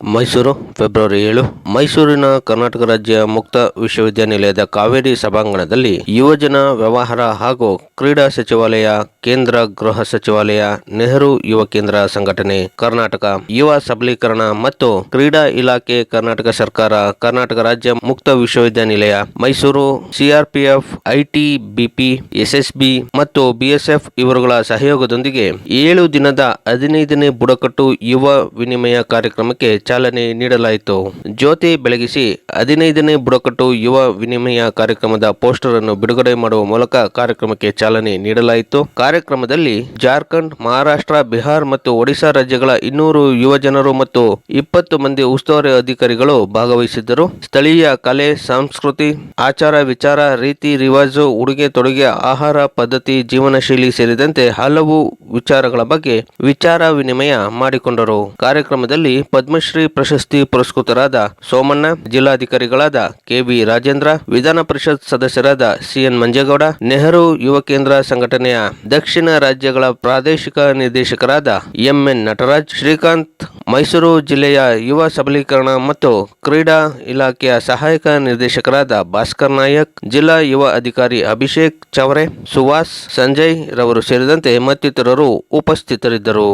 Mysuru, February ಏಳು. ಮೈಸೂರಿನ ಕರ್ನಾಟಕ ರಾಜ್ಯ ಮುಕ್ತ ವಿಶ್ವವಿದ್ಯಾನಿಲಯದ ಕಾವೇರಿ ಸಭಾಂಗಣದಲ್ಲಿ ಯುವಜನ ವ್ಯವಹಾರ ಹಾಗೂ ಕ್ರೀಡಾ ಸಚಿವಾಲಯ, ಕೇಂದ್ರ ಗೃಹ ಸಚಿವಾಲಯ, ನೆಹರು ಯುವ ಕೇಂದ್ರ ಸಂಘಟನೆ, ಕರ್ನಾಟಕ ಯುವ ಸಬಲೀಕರಣ ಮತ್ತು ಕ್ರೀಡಾ ಇಲಾಖೆ ಕರ್ನಾಟಕ ಸರ್ಕಾರ, ಕರ್ನಾಟಕ ರಾಜ್ಯ ಮುಕ್ತ ವಿಶ್ವವಿದ್ಯಾನಿಲಯ, Mysuru, CRPF, IT, BP, SSB ಮತ್ತು ಬಿಎಸ್ಎಫ್ ಇವರುಗಳ ಸಹಯೋಗದೊಂದಿಗೆ ಏಳು ದಿನದ ಹದಿನೈದನೇ ಬುಡಕಟ್ಟು ಯುವ ವಿನಿಮಯ ಕಾರ್ಯಕ್ರಮಕ್ಕೆ ಚಾಲನೆ ನೀಡಲಾಯಿತು. ಜ್ಯೋತಿ ಬೆಳಗಿಸಿ ಹದಿನೈದನೇ ಬುಡಕಟ್ಟು ಯುವ ವಿನಿಮಯ ಕಾರ್ಯಕ್ರಮದ ಪೋಸ್ಟರ್ ಅನ್ನು ಬಿಡುಗಡೆ ಮಾಡುವ ಮೂಲಕ ಕಾರ್ಯಕ್ರಮಕ್ಕೆ ಚಾಲನೆ ನೀಡಲಾಯಿತು. ಕಾರ್ಯಕ್ರಮದಲ್ಲಿ ಜಾರ್ಖಂಡ್, ಮಹಾರಾಷ್ಟ್ರ, ಬಿಹಾರ್ ಮತ್ತು ಒಡಿಶಾ ರಾಜ್ಯಗಳ ಇನ್ನೂರು ಯುವ ಜನರು ಮತ್ತು ಇಪ್ಪತ್ತು ಮಂದಿ ಉಸ್ತುವಾರಿ ಅಧಿಕಾರಿಗಳು ಭಾಗವಹಿಸಿದ್ದರು. ಸ್ಥಳೀಯ ಕಲೆ, ಸಂಸ್ಕೃತಿ, ಆಚಾರ ವಿಚಾರ, ರೀತಿ ರಿವಾಜು, ಉಡುಗೆ ತೊಡುಗೆ, ಆಹಾರ ಪದ್ಧತಿ ಜೀವನ ಶೈಲಿ ಸೇರಿದಂತೆ ಹಲವು ವಿಚಾರಗಳ ಬಗ್ಗೆ ವಿಚಾರ ವಿನಿಮಯ ಮಾಡಿಕೊಂಡರು. ಕಾರ್ಯಕ್ರಮದಲ್ಲಿ ಪದ್ಮಶ್ರೀ ಪ್ರಶಸ್ತಿ ಪುರಸ್ಕೃತರಾದ ಸೋಮಣ್ಣ, ಜಿಲ್ಲಾಧಿಕಾರಿಗಳಾದ ಕೆವಿ ರಾಜೇಂದ್ರ, ವಿಧಾನ ಪರಿಷತ್ ಸದಸ್ಯರಾದ ಸಿಎನ್ ಮಂಜೇಗೌಡ, ನೆಹರು ಯುವ ಕೇಂದ್ರ ಸಂಘಟನೆಯ ದಕ್ಷಿಣ ರಾಜ್ಯಗಳ ಪ್ರಾದೇಶಿಕ ನಿರ್ದೇಶಕರಾದ ಎಂಎನ್ ನಟರಾಜ್, ಶ್ರೀಕಾಂತ್, ಮೈಸೂರು ಜಿಲ್ಲೆಯ ಯುವ ಸಬಲೀಕರಣ ಮತ್ತು ಕ್ರೀಡಾ ಇಲಾಖೆಯ ಸಹಾಯಕ ನಿರ್ದೇಶಕರಾದ ಭಾಸ್ಕರ್ ನಾಯಕ್, ಜಿಲ್ಲಾ ಯುವ ಅಧಿಕಾರಿ ಅಭಿಷೇಕ್ ಚವರೆ ಸುವಾಸ್ ಸಂಜಯ್ ರವರು ಸೇರಿದಂತೆ ಮತ್ತಿತರರು ಉಪಸ್ಥಿತರಿದ್ದರು.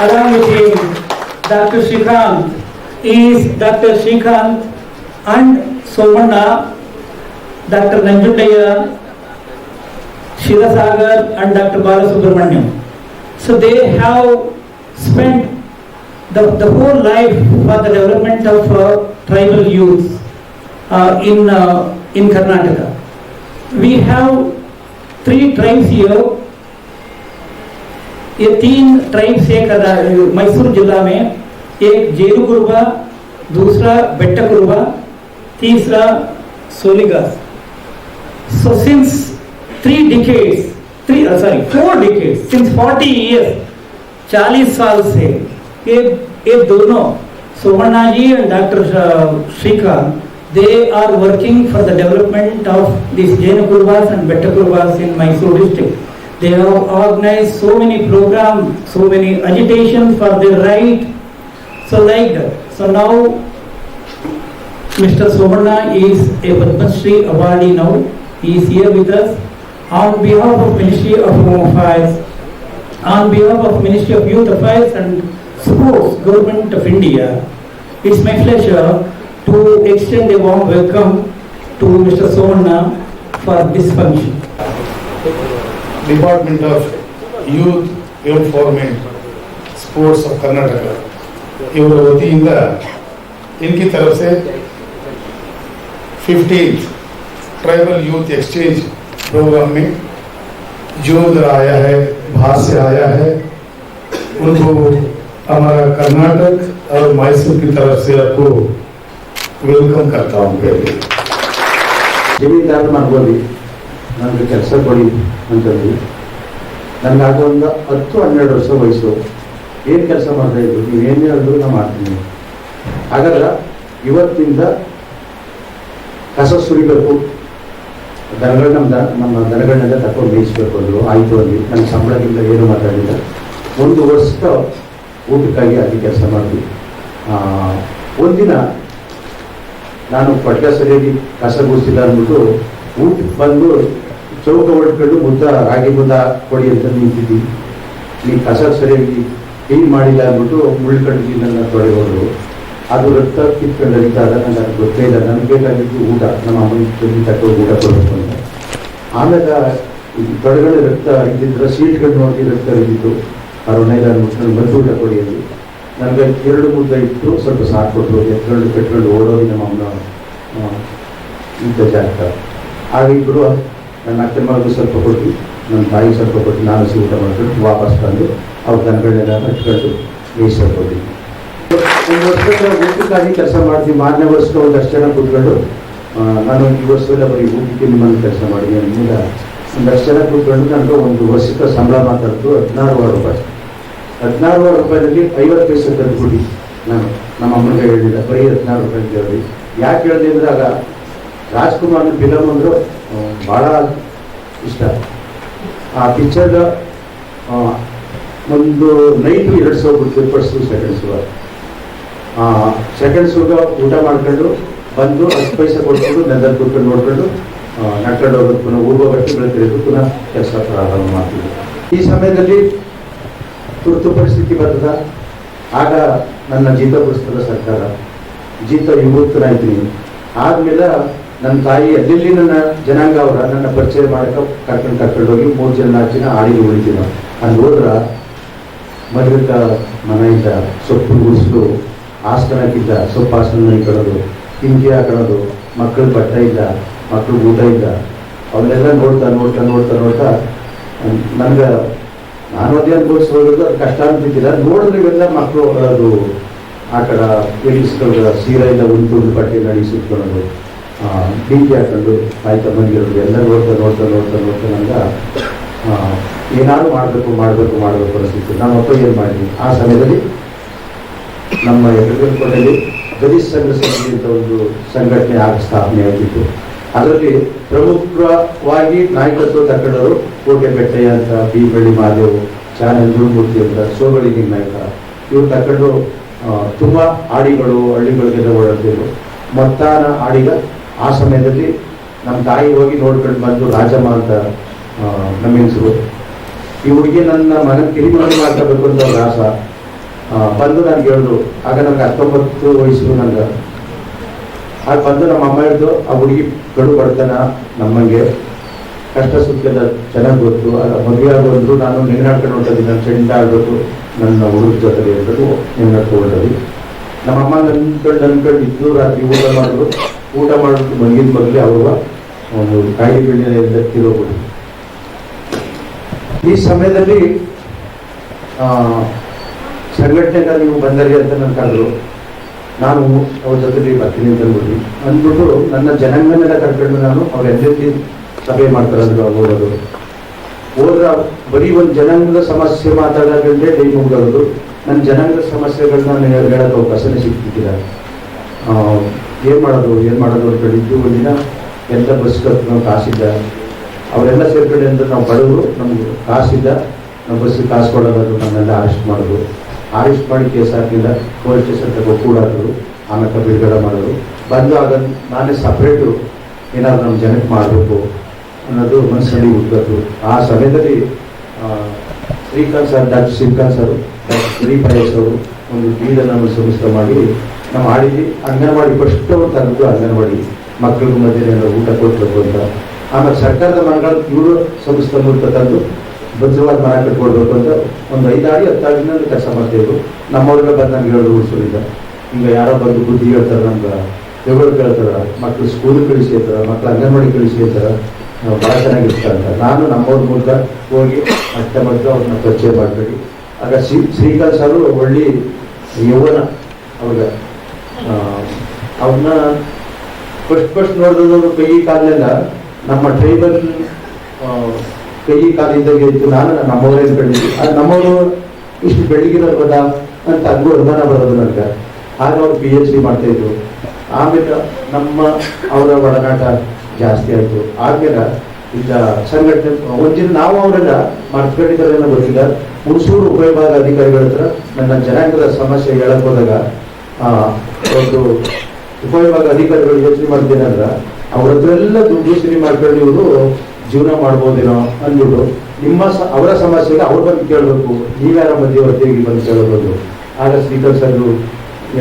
Along with him, Dr. Srikanth is Dr. Srikanth and Somanna, Dr. Nanjundaya, Shirasagar and Dr. Balasubramaniam. So they have spent the, the whole life for the development of uh, tribal youth uh, in, uh, in Karnataka. We have three tribes here ये तीन tribes एक मैसूर जिला में एक Giroud Kuruba दूसरा बेट्टा कुरुबा तीसरा Soligas so since three decades three sorry four decades since forty years चालीस साल से ये ये दोनों Suvarna ji and doctor Srikanth they are working for the development of this Jenu Kurubas and Betta in Mysore district They have organized so many programs, so many agitations for their right. So like that. So now Mr. Somanna is a Padma Shri awardee now. He is here with us on behalf of Ministry of Home Affairs, on behalf of Ministry of Youth Affairs and Sports, Government of India. It's my pleasure to extend a warm welcome to Mr. Somanna for this function. department of youth empowerment sports of Karnataka ಇವರ ವತಿಯಿಂದ इनकी तरफ से fifteen tribal youth exchange programme में जो उधर आया है बाहर से आया है उनको हमारा कर्नाटक और मैसूर की तरफ से आपको वेलकम करता हूँ पहले ಜಮೀನ್ದಾರ ಮಾಡ್ಬೋದು ನನಗೆ ಕೆಲಸ ಕೊಡಿ ಹೇಳಿ. ನನಗೆ ಆಗ ಒಂದು ಹತ್ತು ಹನ್ನೆರಡು ವರ್ಷ ವಯಸ್ಸು. ಏನು ಕೆಲಸ ಮಾಡ್ತಾ ಇದ್ರು? ನೀವು ಏನು ಹೇಳಿದ್ರು ನಾನು ಮಾಡ್ತೀನಿ. ಹಾಗಾದ್ರೆ ಇವತ್ತಿಂದ ಕಸ ಸುರಿಬೇಕು. ದನಗಳ ನಮ್ಮ ನಮ್ಮ ದನಗಳನ್ನೆಲ್ಲ ತಕೊಂಡು ಮೇಯಿಸ್ಬೇಕು ಅಂದರು. ಆಯಿತು ಅಲ್ಲಿ. ನನ್ನ ಸಂಬಳದಿಂದ ಏನು ಮಾತಾಡಿಲ್ಲ. ಒಂದು ವರ್ಷ ಊಟಕ್ಕಾಗಿ ಅಲ್ಲಿ ಕೆಲಸ ಮಾಡಿದ್ವಿ ಒಂದಿನ ನಾನು ಪಟ್ಟ ಸರಿಯಾಗಿ ಕಸ ಗುಡಿಸಿಲ್ಲ ಅಂದ್ಬಿಟ್ಟು ಊಟಕ್ಕೆ ಬಂದು ಚೌಕ ಹೊಡ್ಕೊಂಡು ಮುದ್ದ, ರಾಗಿ ಮುದ್ದ ಕೊಡಿ ಅಂತ ನಿಂತಿದ್ದೀನಿ ಈ ಕಸ ಸರಿಯಾಗಿ ಕ್ಲೀನ್ ಮಾಡಿಲ್ಲ ಅಂದ್ಬಿಟ್ಟು ಮುಳ್ಕಂಡು ನನ್ನ ತೊಳೆಯೋರು ಅದು ರಕ್ತ ಕಿತ್ಕೊಂಡು ಹರಿತಾ ನನಗೆ ಅದು ಗೊತ್ತೇ ಇಲ್ಲ. ನನಗೆ ಬೇಕಾಗಿದ್ದು ಊಟ, ನಮ್ಮ ಅಮ್ಮನ ಜೊತೆ ತಕೊಂಡು ಊಟ ಕೊಡಬೇಕು ಅಂತ. ಆಮೇಲೆ ಈ ತೊಡೆಗಳ ರಕ್ತ ಇದ್ದಿದ್ರೆ ಸೀಟ್ಗಳು ನೋಡಿ ರಕ್ತ ಇದ್ದಿತ್ತು ಅಂದ್ಬಿಟ್ಟು ನನಗೆ ಬಂದು ಊಟ ಕೊಡಿ ಅಂದ್ರು. ನನಗೆ ಎರಡು ಮುದ್ದೆ ಇತ್ತು ಸ್ವಲ್ಪ ಸಾಕು ಕೊಟ್ಟರು ಎತ್ಕೊಂಡು ಕಟ್ಕೊಂಡು ಓಡೋದು ನಮ್ಮ ಅಮ್ಮ ಇದ್ದ ಜಾಗ. ಆಗ ಇಬ್ಬರು ನನ್ನ ಅತ್ತೆ ಮಗು ಸ್ವಲ್ಪ ಕೊಟ್ಟು, ನನ್ನ ತಾಯಿ ಸ್ವಲ್ಪ ಕೊಟ್ಟು ನಾನು ಸಿ ಊಟ ಮಾಡ್ಕೊಂಡು ವಾಪಸ್ ಬಂದು ಅವ್ರ ದನಗಳನ್ನೆಲ್ಲ ಕಟ್ಕೊಂಡು ಮೇಯ್ಸಕ್ಕೆ ಹೋದ್ವಿ ಒಂದು ವರ್ಷದ ಊಟಕ್ಕಾಗಿ ಕೆಲಸ ಮಾಡ್ತೀವಿ. ಮಾರನೇ ವರ್ಷಕ್ಕೆ ಒಂದಷ್ಟು ಜನ ಕೂತ್ಕೊಂಡು ನಾನು ಈ ವರ್ಷದಲ್ಲಿ ಅವರಿಗೆ ಊಟಕ್ಕೆ ನಿಮ್ಮನ್ನು ಕೆಲಸ ಮಾಡಿ ನಿಮ್ಮಿಂದ ಒಂದಷ್ಟು ಜನ ಕೂತ್ಕೊಂಡು ನನಗೆ ಒಂದು ವರ್ಷಕ್ಕೆ ಸಂಬಳ ಮಾತಾಡ್ತು ಹದಿನಾರು ಸಾವಿರ ರೂಪಾಯಿ. ಹದಿನಾರು ಸಾವಿರ ಐವತ್ತು ಪೈಸೆ ಕೊಡಿ ನಾನು. ನಮ್ಮ ಅಮ್ಮನಿಗೆ ಹೇಳಿಲ್ಲ ಬರೀ ಹದಿನಾರು ರೂಪಾಯಿ ಅಂತ ಹೇಳಿ ಯಾಕೆ ಹೇಳಿದೆ ಅಂದ್ರೆ ಆಗ ರಾಜ್ಕುಮಾರ್ ಫಿಲಮ್ ಅಂದ್ರೆ ಭಾಳ ಇಷ್ಟ. ಆ ಪಿಕ್ಚರ್ ಒಂದು ನೈಟು ಎರಡು ಸಾವಿರ ಬಿಡ್ತೀವಿ ಸೆಕೆಂಡ್ ಶುಗ ಸೆಕೆಂಡ್ ಶುಗ ಊಟ ಮಾಡ್ಕೊಂಡು ಬಂದು ಹತ್ತು ಪೈಸೆ ಕೊಟ್ಕೊಂಡು ನೆಲದಲ್ಲಿ ಕೊಟ್ಕೊಂಡು ನೋಡ್ಕೊಂಡು ನಟ್ಕೊಂಡು ಹೋಗೋದು ಪುನಃ ಊರ್ವ ಬೆಳಗ್ಗೆ ಪುನಃ ಕೆಲಸ ಪ್ರಾರಂಭ ಮಾಡ್ತೀವಿ. ಈ ಸಮಯದಲ್ಲಿ ತುರ್ತು ಪರಿಸ್ಥಿತಿ ಬರ್ತದ ಆಗ ನನ್ನ ಜೀತ ಬಿಡಿಸ್ತದ ಸರ್ಕಾರ, ಜೀತ ವಿಮುಕ್ತನಾಯ್ತೀನಿ. ಆದ್ಮೇಲೆ ನನ್ನ ತಾಯಿ ಎಲ್ಲೆಲ್ಲಿ ನನ್ನ ಜನಾಂಗ ಅವರ ನನ್ನ ಪರಿಚಯ ಮಾಡಕ ಕರ್ಕೊಂಡು ಕರ್ಕೊಂಡು ಹೋಗಿ ಮೂರು ಜನ ನಾಲ್ಕು ಜನ ಆಡಿಗೆ ಉಳಿತೀವಿ ಅಲ್ಲಿ ಹೋದ್ರ ಮದ್ರಿಕ ಮನೆಯಿಂದ ಸೊಪ್ಪು ಗುಡಿಸ್ಲು ಆಸನಕ್ಕಿದ್ದ ಸೊಪ್ಪು ಆಸನ ಇಕ್ಕೊಳ್ಳೋದು ಹಿಂಗೆ ಹಾಕೊಳ್ಳೋದು ಮಕ್ಕಳು ಬಟ್ಟೆ ಇಲ್ಲ ಮಕ್ಕಳು ಊಟ ಇಲ್ಲ ಅವನ್ನೆಲ್ಲ ನೋಡ್ತಾ ನೋಡ್ತಾ ನೋಡ್ತಾ ನೋಡ್ತಾ ನನಗೆ ನಾನು ಅದೇ ಅನುಭವಿಸ್ಕೊಳ್ಳೋದು ಕಷ್ಟ ಅಂತಿದ್ದಿಲ್ಲ ನೋಡಿದ್ರೆ ಇವೆಲ್ಲ ಮಕ್ಕಳು, ಅದು, ಆ ಕಡೆ ಎಳಿಸ್ಕೊಳ್ಳೋದು ಸೀರೆ ಇಲ್ಲ ಒಂದು ಬಟ್ಟೆ ನಡಿ ಬೆಂಕಿ ಹಾಕೊಂಡು ಆಯ್ತಾ ಬಂದಿರೋದು. ಎಲ್ಲ ನೋಡ್ತಾ ನೋಡ್ತಾ ನೋಡ್ತಾ ನೋಡ್ತಾ ನಂಗೆ ಏನಾದ್ರು ಮಾಡಬೇಕು ಮಾಡಬೇಕು ಮಾಡಬೇಕು ಅನಿಸ್ತಿತ್ತು ನಾನು ಅಪ್ಪ ಏನು ಮಾಡಿದ್ವಿ ಆ ಸಮಯದಲ್ಲಿ ನಮ್ಮ ಎದುರುಕೋಟೆಯಲ್ಲಿ ಗದೀಶ್ ಸಂಘ ಸಂಬಂಧಿತ ಒಂದು ಸಂಘಟನೆ ಆಗ ಸ್ಥಾಪನೆ ಆಗಿತ್ತು. ಅದರಲ್ಲಿ ಪ್ರಮುಖವಾಗಿ ನಾಯಕತ್ವ ತಕ್ಕಡರು ಕೋಟೆ ಬೆಟ್ಟಯ್ಯ ಅಂತ ಬಿ ಬಳ್ಳಿ ಮಾದೇವ್ ಚಾನಲ್ ಗುರುಮೂರ್ತಿ ಅಂತ ಸೋಗಳಿಗೆ ನಾಯಕ ಇವ್ರು ತಗೊಂಡು ತುಂಬ ತುಂಬಾ ಆಡಿಗಳು, ಹಳ್ಳಿಗಳಿಗೆಲ್ಲ ಓಡಾಡ್ತಿದ್ರು. ಮತ್ತಾನ ಆಡಿಗ ಆ ಸಮಯದಲ್ಲಿ ನಮ್ಮ ತಾಯಿ ಹೋಗಿ ನೋಡ್ಕೊಂಡು ಬಂದು ರಾಜಮ್ಮ ಅಂತ ನಮ್ಮ ಹೆಸರು ಈ ಹುಡುಗಿ ನನ್ನ ಮನ ಕಿರಿಮನೆ ಮಾಡ್ಕೋಬೇಕು ಅಂತ ಅವ್ರ ಆಸ. ಬಂದು ನನಗೆ ಹೇಳಿದ್ರು ಆಗ ನನಗೆ ಹತ್ತೊಂಬತ್ತು ವಯಸ್ಸು ನನಗೆ ಆಗ ಬಂದು ನಮ್ಮ ಅಮ್ಮ ಹಿಡಿದು ಆ ಹುಡುಗಿ ಕಡು ಬಡತನ ನಮ್ಮಂಗೆ. ಕಷ್ಟ ಸುತ್ತೆಲ್ಲ ಚೆನ್ನಾಗಿ ಗೊತ್ತು. ಮದುವೆ ಆಗೋದ್ರು ನಾನು ನೆಗ್ನಾಡ್ಕೊಂಡು ಹೊಂಟದಿ ನನ್ನ ಚೆಂಡ ಆಡಬೇಕು ನನ್ನ ಹುಡುಗ ಜೊತೆ ಹೇಳ್ಬಿಟ್ಟು ನಿನ್ನ ಹೊಂಟದಿ ನಮ್ಮ ಅಮ್ಮ ನನ್ಕೊಂಡು ಅನ್ಕೊಂಡು ಇದ್ದು ರಾತ್ರಿ ಊಟ ಮಾಡಿದ್ರು ಊಟ ಮಾಡೋದು ಮಲಗಿದ ಬಗ್ಗೆ ಅವರು ಒಂದು ಕಾಯಿ ಬೆಳ್ಳಿನ ತಿರುಗಬಹುದು ಈ ಸಮಯದಲ್ಲಿ ಸಂಘಟನೆಗ ನೀವು ಬಂದರಿ ಅಂತ ನನ್ನ ಕರೆದ್ರು. ನಾನು ಅವ್ರ ಜೊತೆಲಿ ಬರ್ತೀನಿ ಅಂತ ಅಂದ್ಬಿಟ್ಟು ಅಂದ್ಬಿಟ್ಟು ನನ್ನ ಜನಾಂಗನೆಲ್ಲ ಕರ್ಕೊಂಡು ನಾನು ಅವ್ರ ಎಲ್ಲೆಲ್ಲಿ ಸಭೆ ಮಾಡ್ತಾರೆ ಅಂದ್ರೆ ಹೋಗೋದು ಹೋದ್ರ ಬರೀ ಒಂದು ಜನಾಂಗದ ಸಮಸ್ಯೆ ಮಾತಾಡೋದಂದ್ರೆ ಟೈಮ್ ಮುಗಿದೋದು ನನ್ನ ಜನಾಂಗದ ಸಮಸ್ಯೆಗಳನ್ನ ನಾನು ಹೇಳೋಕೆ ಅವಕಾಶನೇ ಸಿಗ್ತಿದ್ದಿಲ್ಲ. ಆ, ಏನ್ ಮಾಡೋದು ಏನ್ ಮಾಡೋದು ಅಂತ ಹೇಳಿದ್ದು ದಿನ ಎಲ್ಲ ಬಸ್ ಕರ್ಕೊಂಡು ಕಾಸಿದ್ದ. ಅವರೆಲ್ಲ ಸೇರ್ಕೊಂಡು ಅಂದ್ರೆ ನಾವು ಬಡವರು, ನಮ್ಗೆ ಕಾಸಿದ್ದ. ನಾವು ಬಸ್ಸಿಗೆ ಕಾಸು ಕೊಡೋದು ನನ್ನೆಲ್ಲ ಅರೆಸ್ಟ್ ಮಾಡೋದು ಅರೆಸ್ಟ್ ಮಾಡಿ ಕೇಸ್ ಹಾಕಿಲ್ಲ ಪೊಲೀಸ್ ಸ್ಟೇಷನ್ ತಗೋ ಕೂಡಾದ್ರು, ಆಮೇಲೆ ಬಿಡುಗಡೆ ಮಾಡೋದು ಬಂದು ಆಗ ನಾನೇ ಸಪ್ರೇಟು ಏನಾದ್ರು ನಮ್ಮ ಜನಕ್ಕೆ ಮಾಡಬೇಕು ಅನ್ನೋದು ಮನಸ್ಸಲ್ಲಿ ಹುಟ್ಟದ್ದು ಆ ಸಮಯದಲ್ಲಿ Srikanth sir doctor Srikanth sir doctor IS ಅವರು ಒಂದು ಬೀಡನ್ನು ಸಮಸ್ತ ಮಾಡಿ ನಾವು ಮಾಡಿದ್ವಿ ಅಂಗನವಾಡಿ ಫಸ್ಟ್ ತಂದು ಅಂಗನವಾಡಿ ಮಕ್ಕಳಿಗೆ ಮಧ್ಯೆ ಊಟ ಕೊಡ್ಬೇಕು ಅಂತ ಆಮೇಲೆ ಸರ್ಕಾರದ ಮನೆಗಳ ಇವರು ಸಂಸ್ಥೆ ಮೂಲಕ ತಂದು ಭದ್ರವಾದ ಮನೆ ಕಟ್ಕೊಡ್ಬೇಕು ಅಂತ ಒಂದು ಐದಾಡಿ ಹತ್ತಾಡಿನ ಕೆಲಸ ಮಾಡ್ತಿದ್ರು. ನಮ್ಮವ್ರನ್ನ ಬಂದು ನಮ್ಗೆ ಹೇಳೋದು ಉಳಿಸೋದಿಲ್ಲ. ಈಗ ಯಾರೋ ಬಂದು ಬುದ್ಧಿ ಹೇಳ್ತಾರೆ ನಮ್ಗೆ ಹೆಗಳು ಕೇಳ್ತಾರ ಮಕ್ಕಳು ಸ್ಕೂಲ್ ಕಳಿಸಿ ಅಂತಾರ ಮಕ್ಕಳು ಅಂಗನವಾಡಿ ಕಳಿಸಿ ನಾವು ಭಾಳ ಚೆನ್ನಾಗಿರ್ತಾರೆ ಅಂತ. ನಾನು ನಮ್ಮವ್ರ ಮೂಲಕ ಹೋಗಿ ಮತ್ತೆ ಮತ್ತೆ ಅವ್ರನ್ನ ಪರಿಚಯ ಮಾಡ್ಬೇಡಿ ಆಗ ಶ್ರೀ ಶ್ರೀಕಾಂತ್ ಸರ್ ಒಳ್ಳೆ ಯೌವನ ಅವ್ರಿಗೆ. ಅವ್ರನ್ನ ಫಸ್ಟ್ ಫಸ್ಟ್ ನೋಡಿದ್ರು ಕೈ ಕಾಲೆಲ್ಲ ನಮ್ಮ ಟ್ರೈಬಲ್ ಕೈ ಕಾಲಿದ್ದಂಗೆ ಇತ್ತು ನಾನು ನಮ್ಮವರೇ ಬೆಳಿಗ್ಗೆ ಅದು ನಮ್ಮವರು ಇಷ್ಟು ಬೆಳಗಿರೋದ ಅಂತ ಹಂಗೂ ಅನುಮಾನ ಬರೋದು ನನಗೆ. ಆಗ ಅವ್ರು ಪಿ ಎಚ್ ಡಿ ಮಾಡ್ತಾ ಇದ್ರು. ಆಮೇಲೆ ನಮ್ಮ ಅವರ ಒಡನಾಟ ಜಾಸ್ತಿ ಆಯಿತು. ಆದ್ಮೇಲೆ ಈಗ ಸಂಘಟನೆ ಒಂದಿನ ನಾವು ಅವರೆಲ್ಲ ಏನೋ ಗೊತ್ತಿಲ್ಲ. ಹುಣಸೂರು ಉಪವಿಭಾಗ ಅಧಿಕಾರಿಗಳ ಹತ್ರ ನನ್ನ ಜನಾಂಗದ ಸಮಸ್ಯೆ ಹೇಳಕ್ ಹೋದಾಗ ಒಂದು ಉಪವಿಭಾಗ ಅಧಿಕಾರಿಗಳು ಯೋಚನೆ ಮಾಡ್ತೇನಂದ್ರ ಅವ್ರ ಹತ್ರ ಎಲ್ಲ ದುಡ್ಡು ಸಿರಿ ಮಾಡ್ಕೊಂಡು ಇವರು ಜೀವನ ಮಾಡ್ಬೋದೇನೋ ಅಂದ್ಬಿಟ್ಟು ನಿಮ್ಮ ಅವರ ಸಮಸ್ಯೆಗೆ ಅವ್ರು ಬಂದು ಕೇಳಬೇಕು. ನೀವ್ಯಾರ ಮಧ್ಯವರ್ತಿಯಾಗಿ ಬಂದು ಕೇಳಬಹುದು ಆಗ ಸ್ಪೀಕರ್ ಸರ್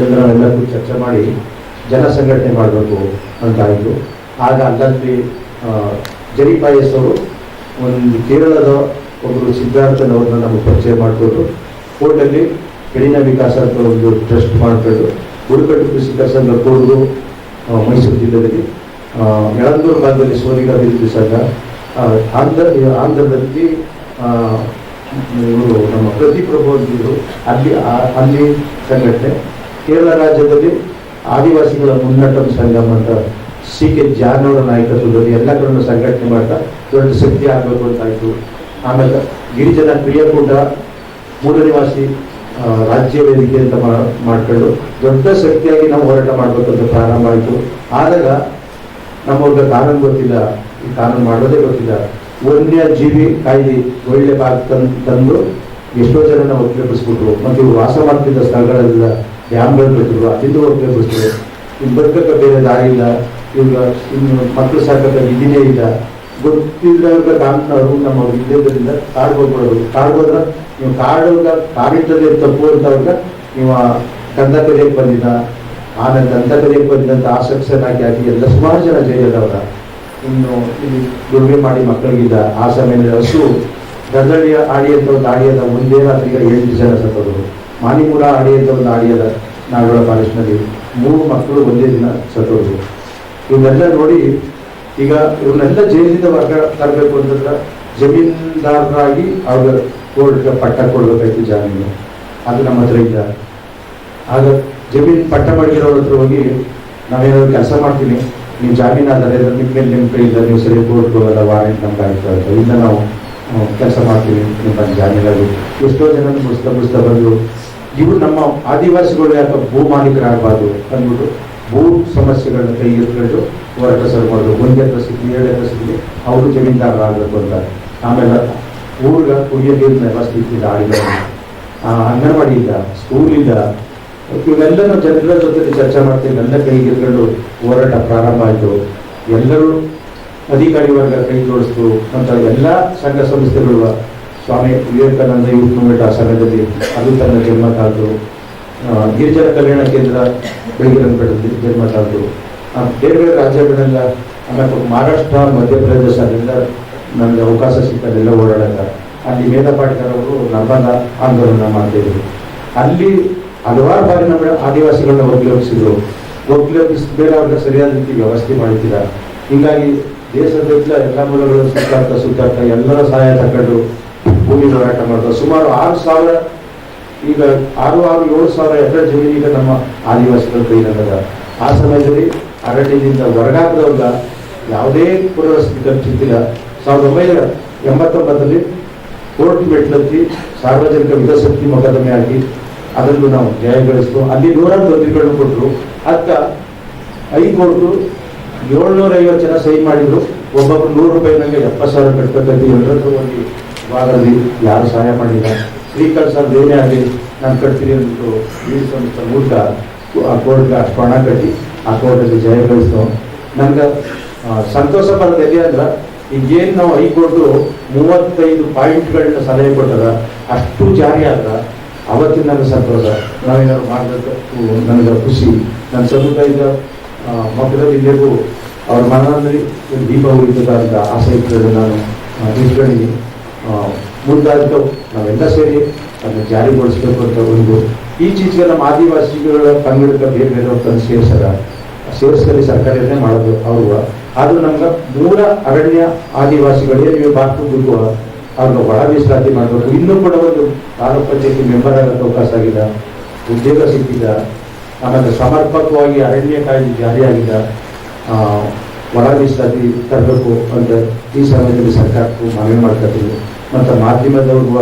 ಎಲ್ಲ ಎಲ್ಲಕ್ಕೂ ಚರ್ಚೆ ಮಾಡಿ ಜನ ಸಂಘಟನೆ ಮಾಡಬೇಕು ಅಂತ ಆಯಿತು. ಆಗ ಅಲ್ಲಲ್ಲಿ ಜರಿ ಪಾಯಸ್ ಅವರು ಒಂದು ಕೇರಳದ ಒಬ್ಬರು ಸಿದ್ಧಾರ್ಥನವ್ರನ್ನ ನಮಗೆ ಪರಿಚಯ ಮಾಡಿಕೊಟ್ಟು ಕೋರ್ಟಲ್ಲಿ ಕೆಡಿನ ವಿಕಾಸ ಅಂತ ಒಂದು ಟ್ರಸ್ಟ್ ಮಾಡಿಕೊಂಡು ಬುಡಕಟ್ಟು ಕೃಷಿ ಸಂಘ ಕೊಡೋದು ಮೈಸೂರು ಜಿಲ್ಲೆಯಲ್ಲಿ. ಯಳಂದೂರು ಭಾಗದಲ್ಲಿ ಸೋನಿಗ ಅಭಿವೃದ್ಧಿ ಸಂಘ. ಆಂಧ್ರ ಆಂಧ್ರದಲ್ಲಿ ಇವರು ನಮ್ಮ ಪ್ರತಿಪ್ರಭು ಅಂತಿದ್ರು ಅಲ್ಲಿ ಅಲ್ಲಿ ಸಂಘಟನೆ. ಕೇರಳ ರಾಜ್ಯದಲ್ಲಿ ಆದಿವಾಸಿಗಳ ಮುನ್ನಟ ಸಂಗಮ ಅಂತ ಸಿ ಕೆ ಜಾನವರ ನಾಯಕತ್ವದಲ್ಲಿ ಎಲ್ಲ ಕಡೆ ಸಂಘಟನೆ ಮಾಡ್ತಾ ದೊಡ್ಡ ಶಕ್ತಿ ಆಗಬೇಕು ಅಂತಾಯ್ತು ಆಮೇಲೆ ಗಿರಿಜನ ಕ್ರಿಯಾಕೂಟ ಮೂಲ ನಿವಾಸಿ ಆ, ರಾಜ್ಯ ವೇದಿಕೆ ಅಂತ ಮಾಡ್ಕೊಂಡು ದೊಡ್ಡ ಶಕ್ತಿಯಾಗಿ ನಾವು ಹೋರಾಟ ಮಾಡಬೇಕಂತ ಪ್ರಾರಂಭ ಆಯಿತು. ಆದಾಗ ನಮ್ಮವ್ರಿಗೆ ಕಾನೂನು ಗೊತ್ತಿಲ್ಲ. ಈ ಕಾನೂನು ಮಾಡೋದೇ ಗೊತ್ತಿಲ್ಲ. ವನ್ಯ ಜೀವಿ ಕಾಯ್ದೆ ಒಳ್ಳೆ ಭಾಗ ತಂದು ಎಷ್ಟೋ ಜನ ಒಪ್ಪಿಸ್ಬಿಟ್ರು ಮತ್ತು ಇವ್ರು ವಾಸ ಮಾಡ್ತಿದ್ದ ಸ್ಥಳಗಳೆಲ್ಲ ಡ್ಯಾಮ್ಗಳು ಬಿಟ್ಟರು ಅಲ್ಲಿಂದ ಒಪ್ಪಿಸ್ಬಿಟ್ರು ಇನ್ನು ಬದುಕಕ್ಕೆ ಬೇರೆ ದಾರಿ ಇಲ್ಲ. ಇವಾಗ ಇನ್ನು ಮಕ್ಕಳು ಸಾಕಕ್ಕೆ ವಿಧಿನೇ ಇಲ್ಲ. ಗೊತ್ತಿಲ್ಲದ ಕಾನೂನವರು ನಮ್ಮ ವಿದ್ಯೋಗದಿಂದ ಕಾಡ್ ಹೋಗ್ಬಿಡೋದು ನೀವು ಕಾಡುಗ ಕಾಡಿದ್ದಲ್ಲಿ ತಪ್ಪು ಅಂತವ್ರಿಗೆ ನೀವು ಕಂದ ಕಲಿಯಕ್ಕೆ ಬಂದಿದ್ದ ಆನಂದ ಕಂದ ಕಲಿಯಕ್ಕೆ ಬಂದಿದ್ದಂತ ಆಸಕ್ತನಾಗಿ ಆಗಿ ಎಲ್ಲ ಸುಮಾರು ಜನ ಜೈಲದವರ ಇನ್ನು ಇಲ್ಲಿ ದುಡಿಮೆ ಮಾಡಿ ಮಕ್ಕಳಿಗಿದ್ದ ಆ ಸಮಯದಲ್ಲಿ ಹಸು ಗದಳಿಯ ಆಡಿ ಅಂತ ಒಂದು ಆಡಿಯದ ಒಂದೇ ರಾತ್ರಿಗೆ ಎಂಟು ಜನ ಸತ್ತವರು ಮಾಣಿಪುರ ಆಡಿ ಅಂತ ಒಂದು ಆಡಿಯದ ನಾಗೋಳ ಕಾಲೇಜ್ನಲ್ಲಿ ಮೂರು ಮಕ್ಕಳು ಒಂದೇ ದಿನ ಸತ್ತೋದ್ರು ಇವನ್ನೆಲ್ಲ ನೋಡಿ ಈಗ ಇವನ್ನೆಲ್ಲ ಜೈಲಿಂದ ವರ್ಗ ತರಬೇಕು ಅಂತಂದ್ರೆ ಜಮೀನ್ದಾರರಾಗಿ ಅವ್ರ ಕೋರ್ಟ್ಗೆ ಪಟ್ಟ ಕೊಡಬೇಕು ಜಾಮೀನು. ಅದು ನಮ್ಮ ಹತ್ರ ಇಲ್ಲ. ಆಗ ಜಮೀನ್ ಪಟ್ಟ ಮಾಡಿರೋರ ಹತ್ರ ಹೋಗಿ ನಾವೇನಾದ್ರು ಕೆಲಸ ಮಾಡ್ತೀನಿ. ನೀವು ಜಾಮೀನು ಆದರೆ ನಿಮ್ಮ ಮೇಲೆ ನಿಮ್ಮ ಕೈ ಇಲ್ಲ ನೀವು ಸರಿ ಕೋರ್ಟ್ಗೆ ಹೋಗಲ್ಲ, ವಾರೆಂಟ್ ನಮ್ಗೆ ಆಯ್ತು ಅಂತ. ಇಲ್ಲ ನಾವು ಕೆಲಸ ಮಾಡ್ತೀವಿ ನಿಮ್ಮ ಜಾಮೀನಲ್ಲಿ ಎಷ್ಟೋ ಜನ ಮುಗಿಸ್ತಾ ಮುಗಿಸ್ತಾ ಬಂದು, ಇವರು ನಮ್ಮ ಆದಿವಾಸಿಗಳು ಯಾಕೆ ಭೂ ಮಾಲೀಕರಾಗಬಾರ್ದು ಅಂದ್ಬಿಟ್ಟು ಭೂ ಸಮಸ್ಯೆಗಳನ್ನ ಕೈ ಇಟ್ಕೊಂಡು ಹೋರಾಟ ಸರ್ ಮಾಡಿದ್ರು ಒಂದು ಎಕರೆ ಸಿಗ್ಲಿ ಎರಡು ಅವರು ಜಮೀನ್ದಾರರಾಗಬೇಕು ಅಂತ. ಆಮೇಲೆ ಊರ್ಗ ಕುಡಿಯೋಕೆ ಇದ್ದಿಲ್ಲ ಆಡಿಗಳು ಅಂಗನವಾಡಿ ಇಲ್ಲ, ಸ್ಕೂಲ್ ಇಲ್ಲ. ಇವೆಲ್ಲ ನಾವು ಜನರ ಜೊತೆ ಚರ್ಚೆ ಮಾಡ್ತೀವಿ. ಎಲ್ಲ ಕೈ ಗೆದ್ಕೊಂಡು ಹೋರಾಟ ಪ್ರಾರಂಭ ಆಯಿತು. ಎಲ್ಲರೂ ಅಧಿಕಾರಿ ವರ್ಗ ಕೈ ಜೋಡಿಸ್ತು. ಅಂತ ಎಲ್ಲ ಸಂಘ ಸಂಸ್ಥೆಗಳು ಸ್ವಾಮಿ ವಿವೇಕಾನಂದ ಯೂತ್ ಮೂವ್ಮೆಂಟ್ ಆ ಸಂಘದಲ್ಲಿ ಅದು ತನ್ನ ಜನ್ಮ ತಾಳ್ದು. ಗಿರಿಜನ ಕಲ್ಯಾಣ ಕೇಂದ್ರ ಬೆಟ್ಟದಲ್ಲಿ ಜನ್ಮ ತಾಳ್ದು. ಬೇರೆ ಬೇರೆ ರಾಜ್ಯಗಳೆಲ್ಲ ಆಮೇಲೆ ಮಹಾರಾಷ್ಟ್ರ, ಮಧ್ಯಪ್ರದೇಶ ಅಲ್ಲೆಲ್ಲ ನನಗೆ ಅವಕಾಶ ಸಿಕ್ಕಲ್ಲೆಲ್ಲ ಓಡಾಡಕ. ಅಲ್ಲಿ ವೇದ ಪಾಟೀಕರ್ ಅವರು ಆಂದೋಲನ ಮಾಡ್ತಿದ್ರು. ಅಲ್ಲಿ ಹಲವಾರು ಬಾರಿ ನಮ್ಮ ಆದಿವಾಸಿಗಳನ್ನ ಒಗ್ಗೂಡಿಸಿದ್ರು ಒಗ್ಗೂಡಿಸಿದ್ರೆ ಅವ್ರನ್ನ ಸರಿಯಾದ ರೀತಿ ವ್ಯವಸ್ಥೆ ಮಾಡ್ತೀರ ಹೀಗಾಗಿ ದೇಶದ ಎಲ್ಲ ಮೂಲಗಳು ಸುತ್ತಾಡ್ತಾ ಸುತ್ತಾಡ್ತಾ ಎಲ್ಲರ ಸಹಾಯ ತಗೊಂಡು ಭೂಮಿ ಹೋರಾಟ ಮಾಡ್ತಾರೆ ಸುಮಾರು ಆರು ಸಾವಿರ, ಈಗ ಆರು ಆರು ಏಳು ಸಾವಿರ ಎಕರೆ ಜಮೀನು ಈಗ ನಮ್ಮ ಆದಿವಾಸಿಗಳ ಕೈನಲ್ಲದ ಆ ಸಮಯದಲ್ಲಿ ಅರಣ್ಯದಿಂದ ಹೊರಗಾಕದವ್ಗ ಯಾವುದೇ ಪುನರ್ವಸತಿ ಖರ್ಚಿದ್ದಿಲ್ಲ ಸಾವಿರದ ಒಂಬೈನೂರ ಎಂಬತ್ತೊಂಬತ್ತರಲ್ಲಿ ಕೋರ್ಟ್ ಮೆಟ್ಲತ್ತಿ ಸಾರ್ವಜನಿಕ ವಿಧಶಕ್ತಿ ಮೊಕದ್ದಮೆ ಆಗಿ ಅದನ್ನು ನಾವು ಜಯಗಳಿಸ್ತು ಅಲ್ಲಿ ನೂರಾರು ತೊಂದರೆಗಳನ್ನು ಕೊಟ್ಟರು. ಅತ್ತ ಹೈಕೋರ್ಟು ಏಳ್ನೂರ ಐವತ್ತು ಜನ ಸಹಿ ಮಾಡಿದ್ರು. ಒಬ್ಬೊಬ್ಬರು ನೂರು ರೂಪಾಯಿ ನಂಗೆ ಎಪ್ಪತ್ತು ಸಾವಿರ ಕಟ್ಬೇಕಂತ ಎಲ್ಲರೂ ಒಂದು ಭಾಗದಲ್ಲಿ ಯಾರು ಸಹಾಯ ಮಾಡಿಲ್ಲ. ಶ್ರೀಕಾಲ್ ಸರ್ ಏನೇ ಆಗಲಿ, ನಾನು ಕಟ್ತೀನಿ ಅಂದ್ಬಿಟ್ಟು ಸಂಸ್ಥೆ ಮೂಲಕ ಆ ಕೋರ್ಟ್ಗೆ ಅಷ್ಟು ಹಣ ಕಟ್ಟಿ ಆ ಕೋರ್ಟಲ್ಲಿ ಜಯಗಳಿಸ್ತು ನನ್ಗೆ ನನಗೆ ಸಂತೋಷ ಬರೋದು ಎಲ್ಲಿ ಅಂದ್ರೆ ಈಗೇನು ನಾವು ಹೈಕೋರ್ಟು ಮೂವತ್ತೈದು ಪಾಯಿಂಟ್ಗಳನ್ನ ಸಲಹೆ ಕೊಟ್ಟದ, ಅಷ್ಟು ಜಾರಿ ಆದ, ಅವತ್ತಿನ ನನ್ನ ಸಂತೋಷ ನಾವೇನಾದ್ರು ಮಾಡಬೇಕು? ನನಗೆ ಖುಷಿ. ನನ್ನ ಸಮುದಾಯದ ಮಕ್ಕಳಲ್ಲಿ ಇಲ್ಲೇಗು ಅವ್ರ ಮನದಲ್ಲಿ ದೀಪ ಉಳಿತದ ಅಂತ ಆಸೆ ಇರ್ತದೆ ನಾನು ಇಟ್ಕೊಂಡಿದ್ದೀನಿ ಮುಂದಾದ ನಾವೆಲ್ಲ ಸೇರಿ ಅದನ್ನು ಜಾರಿಗೊಳಿಸ್ಬೇಕು ಅಂತ ಒಂದು ಈಚೀಚೆಗೆ ನಮ್ಮ ಆದಿವಾಸಿಗಳ ಪಂಗಡಕ್ಕೆ ಬೇರೆ ಬೇರೆ ಸೇರಿಸದ ಸೇರಿಸಲಿ ಸರ್ಕಾರನೇ ಮಾಡೋದು ಅವರು ಆದ್ರೂ ನಮ್ಗೆ ಮೂಲ ಅರಣ್ಯ ಆದಿವಾಸಿಗಳಿಗೆ ನೀವು ಬಾಕು ಗುರುಗು ಅವ್ರನ್ನ ಒಳ ಮೀಸಲಾತಿ ಮಾಡಬೇಕು. ಇನ್ನೂ ಕೂಡ ಒಂದು ತಾಲೂಕ್ ಪಂಚಾಯತಿ ಮೆಂಬರ್ ಆಗಕ್ಕೆ ಅವಕಾಶ ಆಗಿಲ್ಲ ಉದ್ಯೋಗ ಸಿಕ್ಕಿಲ್ಲ ಆಮೇಲೆ ಸಮರ್ಪಕವಾಗಿ ಅರಣ್ಯ ಕಾಯ್ದೆ ಜಾರಿಯಾಗಿಲ್ಲ ಆ, ಒಳ ಮೀಸಲಾತಿ ತರಬೇಕು ಅಂತ ಈ ಸಮಯದಲ್ಲಿ ಸರ್ಕಾರಕ್ಕೂ ಮನವಿ ಮಾಡ್ಕೊತೀವಿ. ಮತ್ತು ಮಾಧ್ಯಮದವ್ರಿಗೂ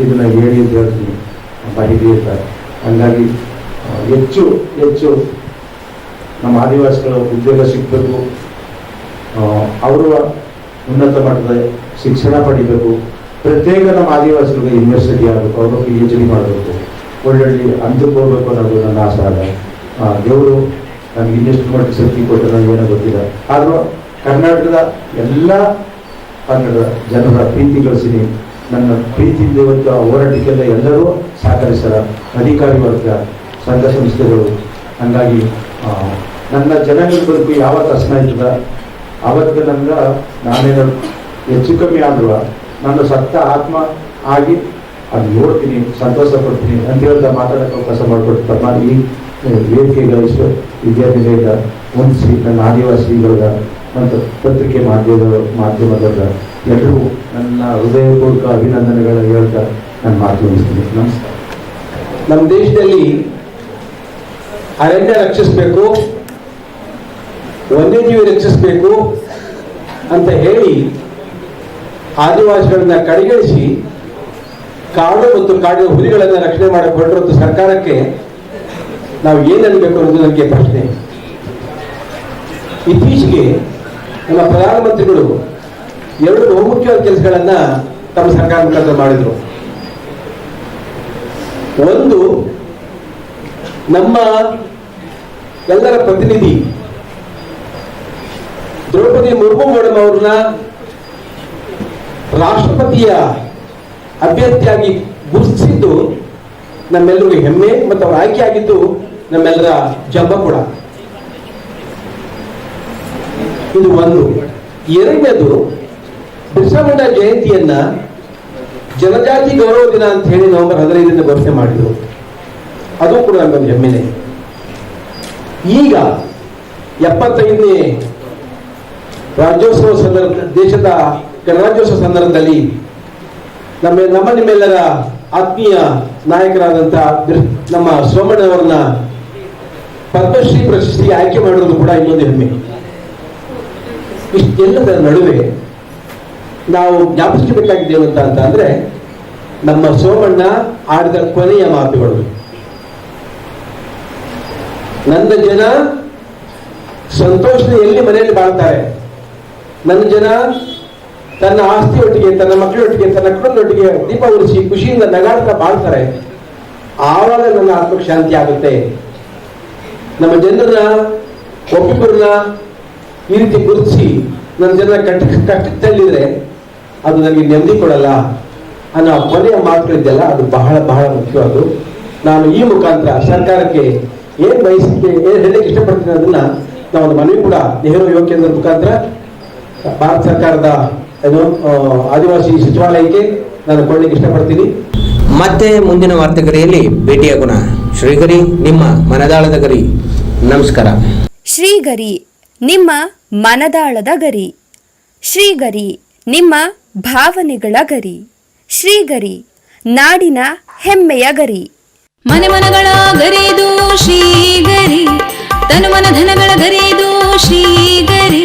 ಇದನ್ನ ಹೇಳಿ ಅಂತ ಹೇಳ್ತೀನಿ. ಮಾಹಿತಿ ಅಂತ ಹಂಗಾಗಿ ಹೆಚ್ಚು ಹೆಚ್ಚು ನಮ್ಮ ಆದಿವಾಸಿಗಳ ಉದ್ಯೋಗ ಸಿಗಬೇಕು. ಅವರು ಉನ್ನತ ಮಟ್ಟದ ಶಿಕ್ಷಣ ಪಡಿಬೇಕು. ಪ್ರತ್ಯೇಕ ನಮ್ಮ ಆದಿವಾಸಿಗಳಿಗೆ ಯೂನಿವರ್ಸಿಟಿ ಆಗಬೇಕು, ಅವರು ಪಿ ಎಚ್ ಡಿ ಮಾಡಬೇಕು. ಒಳ್ಳೊಳ್ಳೆ ಅಂದು ಹೋಗ್ಬೇಕು ಅನ್ನೋದು ನನ್ನ ಆಸೆ ಅದ ದೇವರು ನಮ್ಗೆ ಇನ್ನೆಷ್ಟು ಮಟ್ಟ ಶಕ್ತಿ ಏನೋ ಗೊತ್ತಿಲ್ಲ. ಆದರೂ ಕರ್ನಾಟಕದ ಎಲ್ಲ ಕನ್ನಡ ಜನರ ಪ್ರೀತಿ ಗಳಿಸಿನಿ ನನ್ನ ಪ್ರೀತಿಯಿಂದ ಇವತ್ತು ಆ ಹೋರಾಟಕ್ಕೆಲ್ಲ ಎಲ್ಲರೂ ಸಹಕರಿಸರ ಅಧಿಕಾರಿ ವರ್ಗ, ಸಂಘ ಸಂಸ್ಥೆಗಳು. ಹಂಗಾಗಿ ನನ್ನ ಬಗ್ಗೆ ಬದುಕು ಯಾವತ್ತು ಹಸನಾಯ್ತದ ಅವತ್ತು ನನ್ಗೆ ನಾನೇನು ಹೆಚ್ಚು ಕಮ್ಮಿ ಆದ್ರೂ ನನ್ನ ಸತ್ತ ಆತ್ಮ ಆಗಿ ಅದು ನೋಡ್ತೀನಿ ಸಂತೋಷ ಪಡ್ತೀನಿ ಅಂತ ಹೇಳ್ತಾ ಅವಕಾಶ ಮಾಡಿಕೊಟ್ಟು ನಾನು ಈ ವೇದಿಕೆಗಳ ಇಷ್ಟು ವಿದ್ಯಾರ್ಥಿಗಳಿಂದ ಹೊಂದಿಸಿ ನನ್ನ ಆದಿವಾಸಿಗಳ ಮತ್ತು ಪತ್ರಿಕೆ ಮಾಧ್ಯಮದ ಮಾಧ್ಯಮದ ಎಲ್ಲರಿಗೂ ನನ್ನ ಹೃದಯಪೂರ್ವಕ ಅಭಿನಂದನೆಗಳ ಹೇಳ್ತಾ ನಾನು ಮಾತು ಮುಗಿಸ್ತೀನಿ. ನಮಸ್ಕಾರ. ನಮ್ಮ ದೇಶದಲ್ಲಿ ಅರಣ್ಯ ರಕ್ಷಿಸಬೇಕು ವನ್ಯಜೀವಿ ರಕ್ಷಿಸಬೇಕು ಅಂತ ಹೇಳಿ ಆದಿವಾಸಿಗಳನ್ನ ಕಡೆಗಣಿಸಿ ಕಾಡು ಮತ್ತು ಕಾಡಿನ ಹುಲಿಗಳನ್ನ ರಕ್ಷಣೆ ಹೊರಟಿರೋದು ಸರ್ಕಾರಕ್ಕೆ ನಾವು ಏನು ಅನ್ನೋದು ನನಗೆ ಪ್ರಶ್ನೆ. ಇತ್ತೀಚೆಗೆ ನಮ್ಮ ಪ್ರಧಾನಮಂತ್ರಿಗಳು ಎರಡು ಬಹುಮುಖ್ಯವಾದ ಕೆಲಸಗಳನ್ನ ತಮ್ಮ ಸರ್ಕಾರ ಮುಖಾಂತರ ಮಾಡಿದ್ರು. ಒಂದು ನಮ್ಮ ಎಲ್ಲರ ಪ್ರತಿನಿಧಿ ದ್ರೌಪದಿ ಮುರ್ಮು ಮೇಡಮ್ ಅವ್ರನ್ನ ರಾಷ್ಟ್ರಪತಿಯ ಅಭ್ಯರ್ಥಿಯಾಗಿ ಗುರುತಿಸಿದ್ದು ನಮ್ಮೆಲ್ಲರಿಗೂ ಹೆಮ್ಮೆ ಮತ್ತು ಅವರ ಆಯ್ಕೆ ಆಗಿದ್ದು ನಮ್ಮೆಲ್ಲರ ಜಂಬ ಕೂಡ. ಇದು ಒಂದು. ಎರಡನೇದು, ಬಿರ್ಸಾಮುಂಡ ಜಯಂತಿಯನ್ನ ಜನಜಾತಿ ಗೌರವ ದಿನ ಅಂತ ಹೇಳಿ ನವೆಂಬರ್ ಹದಿನೈದರಿಂದ ಘೋಷಣೆ ಮಾಡಿದ್ರು. ಅದು ಕೂಡ ನಮ್ಮ ಹೆಮ್ಮೆನೆ. ಈಗ ಎಪ್ಪತ್ತೈದನೇ ರಾಜ್ಯೋತ್ಸವ ಸಂದರ್ಭ ದೇಶದ ಗಣರಾಜ್ಯೋತ್ಸವ ಸಂದರ್ಭದಲ್ಲಿ ನಮ್ಮ ನಮ್ಮ ನಿಮ್ಮೆಲ್ಲರ ಆತ್ಮೀಯ ನಾಯಕರಾದಂಥ ನಮ್ಮ ಸೋಮಣ್ಣವರನ್ನ ಪದ್ಮಶ್ರೀ ಪ್ರಶಸ್ತಿಗೆ ಆಯ್ಕೆ ಮಾಡಿರೋದು ಕೂಡ ಇನ್ನೊಂದು ಹೆಮ್ಮೆ. ಇಷ್ಟೆಲ್ಲದ ನಡುವೆ ನಾವು ಜ್ಞಾಪಿಸಬೇಕಾಗಿದ್ದೇವೆ ಅಂತ ಅಂತ ಅಂದ್ರೆ ನಮ್ಮ ಸೋಮಣ್ಣ ಆಡಿದ ಕೊನೆಯ ಮಾತುಗಳು. ನನ್ನ ಜನ ಸಂತೋಷದ ಎಲ್ಲಿ ಮನೆಯಲ್ಲಿ ಬಾಳ್ತಾರೆ? ನನ್ನ ಜನ, ತನ್ನ ಆಸ್ತಿಯೊಟ್ಟಿಗೆ, ತನ್ನ ಮಕ್ಕಳೊಟ್ಟಿಗೆ, ತನ್ನ ಕುಟುಂಬದೊಟ್ಟಿಗೆ ದೀಪ ಉರಿಸಿ ಖುಷಿಯಿಂದ ನಗಾಡ್ತಾ ಬಾಳ್ತಾರೆ. ಆವಾಗ ನನ್ನ ಆತ್ಮಕ್ಕೆ ಶಾಂತಿ ಆಗುತ್ತೆ. ನಮ್ಮ ಜನರನ್ನ ಒಬ್ಬೊಬ್ಬರನ್ನ ಈ ರೀತಿ ಗುರುತಿಸಿ ನನ್ನ ಜನ ಕಟ್ಟ ತಳ್ಳಿದ್ರೆ ಅದು ನನಗೆ ನೆಮ್ಮದಿ ಕೊಡಲ್ಲ ಅನ್ನೋ ಕೊನೆಯ ಮಾತುಗಳಿದೆಯಲ್ಲ ಅದು ಬಹಳ ಬಹಳ ಮುಖ್ಯವಾದ್ದು ನಾನು ಈ ಮುಖಾಂತರ ಸರ್ಕಾರಕ್ಕೆ ಏನ್ ಬಯಸಿದ್ದೆ, ಏನ್ ಹೇಳಕ್ಕೆ ಇಷ್ಟಪಡ್ತೀನಿ ಅದನ್ನ ನಾವು ಮನವಿ ಕೂಡ ನೆಹರು ಯುವ ಮುಖಾಂತರ ಭಾರತ ಸರ್ಕಾರದ ಏನು ಆದಿವಾಸಿ ಸಚಿವಾಲಯಕ್ಕೆ ನಾನು ಕೊಡ್ಲಿಕ್ಕೆ ಇಷ್ಟಪಡ್ತೀನಿ. ಮತ್ತೆ ಮುಂದಿನ ವಾರ್ತೆಗರಿಯಲ್ಲಿ ಭೇಟಿಯಾಗೋಣ. ಶ್ರೀಗರಿ ನಿಮ್ಮ ಮನದಾಳದ ಗರಿ. ನಮಸ್ಕಾರ. ಶ್ರೀಗರಿ ನಿಮ್ಮ ಮನದಾಳದ ಗರಿ. ಶ್ರೀಗರಿ ನಿಮ್ಮ ಭಾವನೆಗಳ ಗರಿ. ಶ್ರೀಗರಿ ನಾಡಿನ ಹೆಮ್ಮೆಯ ಗರಿ. ಮನೆ ಮನಗಳ ಗರಿದು ಶ್ರೀಗರಿ ತನು ಮನ ಧನಗಳ ಗರಿದು ಶ್ರೀಗರಿ.